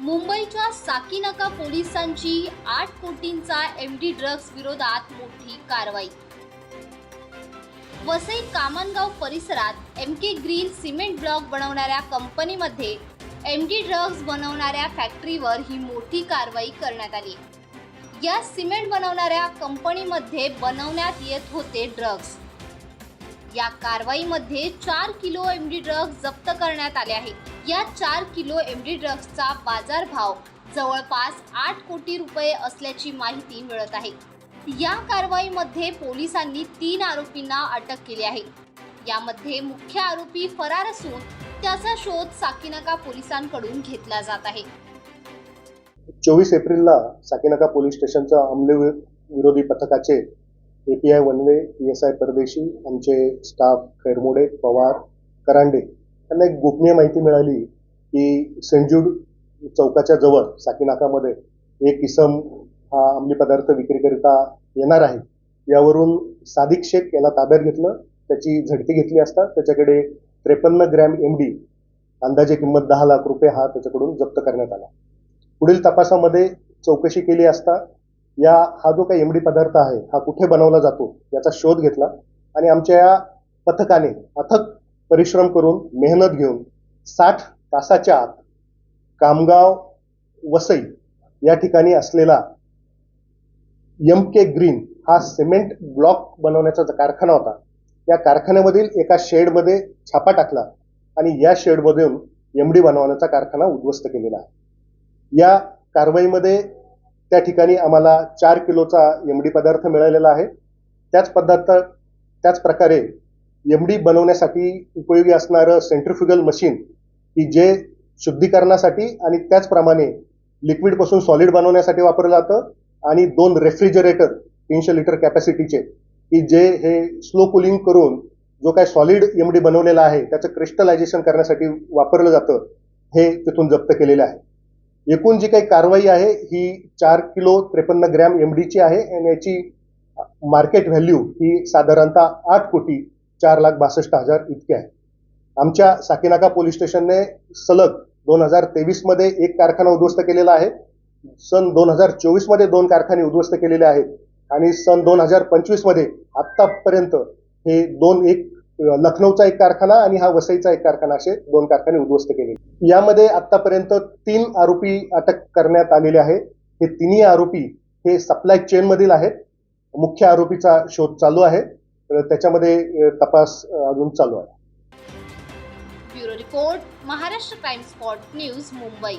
मुंबईच्या साकीनाका पोलिसांची आठ कोटींचा एम डी ड्रग्ज विरोधात मोठी कारवाई. वसई कामनगाव परिसरात M K green cement block बनवणाऱ्या कंपनीमध्ये एम डी ड्रग्ज बनवणाऱ्या फॅक्टरीवर ही मोठी कारवाई करण्यात आली. या सिमेंट बनवणाऱ्या कंपनीमध्ये बनवण्यात येत होते ड्रग्ज या कारवाईमध्ये चार किलो एम डी ड्रग्ज जप्त करण्यात आले आहेत. या चार किलो एम डी ड्रग्जचा बाजारभाव जवळपास आठ कोटी रुपये असल्याची माहिती मिळत आहे. या कारवाईमध्ये पोलिसांनी तीन आरोपींना अटक केली आहे. यामध्ये मुख्य आरोपी फरार असून त्याचा शोध साकीनाका पोलिसांकडून घेतला जात आहे. चोवीस एप्रिलला साकीनाका पोलीस स्टेशनच्या अंमली विरोधी पथकाचे API Vanve P S I Pardeshi आमचे स्टाफ खैरमोडे पवार करांडे त्यांना एक गोपनीय माहिती मिळाली की सेंट चौकाच्या जवळ साकीनाकामध्ये एक इसम हा अंमली पदार्थ विक्रीकरिता येणार आहे. यावरून सादिक शेख याला ताब्यात घेतलं त्याची झडती घेतली असता त्याच्याकडे त्रेपन्न ग्रॅम एम डी अंदाजे किंमत दहा लाख रुपये हा त्याच्याकडून जप्त करण्यात आला. पुढील तपासामध्ये चौकशी केली असता या हा जो काही एम डी पदार्थ आहे हा कुठे बनवला जातो याचा शोध घेतला आणि आमच्या या पथकाने अथक परिश्रम करून मेहनत घेऊन साठ तासाच्या आत कामगाव वसई या ठिकाणी असलेला यम के ग्रीन हा सिमेंट ब्लॉक बनवण्याचा जो कारखाना होता या कारखान्यामधील एका शेडमध्ये छापा टाकला आणि या शेडमधून एमडी बनवण्याचा कारखाना उद्ध्वस्त केलेला आहे. या कारवाईमध्ये त्या ठिकाणी आम्हाला चार किलोचा एमडी पदार्थ मिळालेला आहे. त्याच पदार्थ त्याच प्रकारे एमडी बनवण्यासाठी उपयोगी असणारं सेंट्रिफ्युगल मशीन की जे शुद्धीकरणासाठी आणि त्याचप्रमाणे लिक्विडपासून सॉलिड बनवण्यासाठी वापरलं जातं आणि दोन रेफ्रिजरेटर तीनशे लिटर कॅपॅसिटीचे की जे हे स्लो कुलिंग करून जो काय सॉलिड एमडी बनवलेला आहे त्याचं क्रिस्टलायझेशन करण्यासाठी वापरलं जातं हे तिथून जप्त केलेलं आहे. एकूण जी काही कारवाई आहे ही चार किलो त्रेपन्न ग्रॅम एमडीची आहे आणि याची मार्केट व्हॅल्यू ही साधारणतः आठ कोटी चार लाख बासष्ट हजार इतके आहे. आमच्या साकीनाका पोलीस स्टेशनने सलग दोन हजार तेवीसमध्ये एक कारखाना उद्ध्वस्त केलेला आहे. सन दोन हजार चोवीसमध्ये दोन कारखाने उद्ध्वस्त केलेले आहेत. आणि सन दोन हजार पंचवीसमध्ये आत्तापर्यंत हे दोन एक लखनौचा एक कारखाना आणि हा वसईचा एक कारखाना असे दोन कारखाने उद्ध्वस्त केले. यामध्ये आतापर्यंत तीन आरोपी अटक करण्यात आलेले आहे. हे तिन्ही आरोपी हे सप्लाय चेनमधील आहेत. मुख्य आरोपीचा शोध चालू आहे. तर त्याच्यामध्ये तपास अजून चालू आहे. Bureau report Maharashtra crime spot news Mumbai.